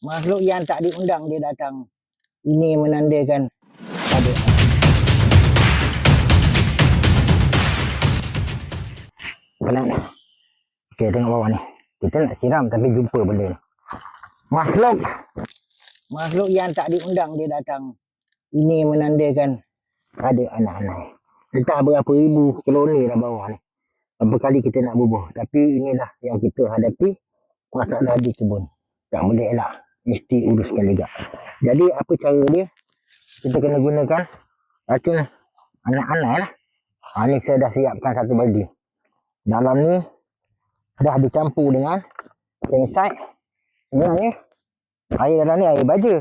Makhluk yang tak diundang dia datang. Ini menandakan ada Penat. Okey, tengok bawah ni. Kita nak siram tapi jumpa benda ni. Makhluk. Makhluk yang tak diundang dia datang. Ini menandakan ada anak-anak. Entah berapa ribu koloni dah bawah ni. Berapa kali kita nak bubuh. Tapi inilah yang kita hadapi. Masalah di kebun. Tak boleh elak. Mesti uruskan juga. Jadi apa cara dia? Kita kena gunakan racun anak-anak lah. Ha, ni saya dah siapkan satu baldi. Dalam ni dah dicampur dengan pengside. Sebenarnya air dalam ni air baja.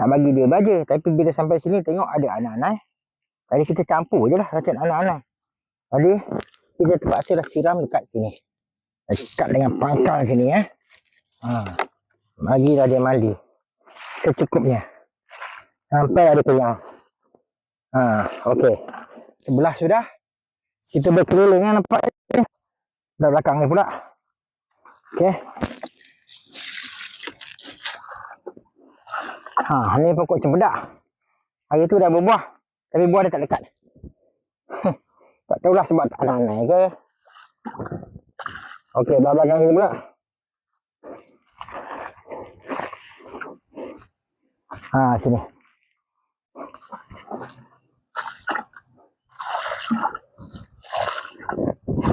Nak bagi dia baja. Tapi bila sampai sini tengok ada anak-anak. Jadi kita campur je lah racun anak-anak. Jadi kita terpaksa dah siram dekat sini. Dekat dengan pangkal sini ya. Ha. Bagilah dia mandi. Secukupnya. Sampai ada kenyang. Ha, okey. Sebelah sudah. Kita berkeliling kan nampak ni. Dah belakang ni pula. Okey. Ha, ni pokok cempedak. Hari tu dah berbuah. Tapi buah dia tak lekat. tak tahulah sebab tak nanai ke. Okey, belah belakang ni pula. Ha, sini.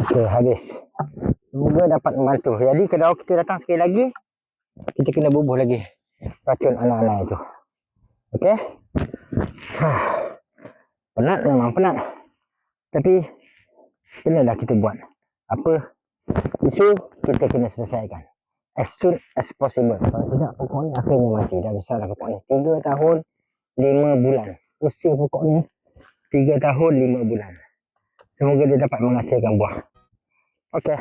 Okey, habis. Semoga dapat membantu. Jadi kalau kita datang sekali lagi, kita kena bubuh lagi racun anak-anak itu. Okey? Ha. Penat memang penat. Tapi kenalah kita buat. Apa isu kita kena selesaikan. As soon as possible. Kalau tidak pokok ni akhirnya mati. Dah besar dah pokok ni. Tiga tahun, lima bulan. Usia pokok ni tiga tahun, lima bulan. Semoga dia dapat menghasilkan buah. Okey.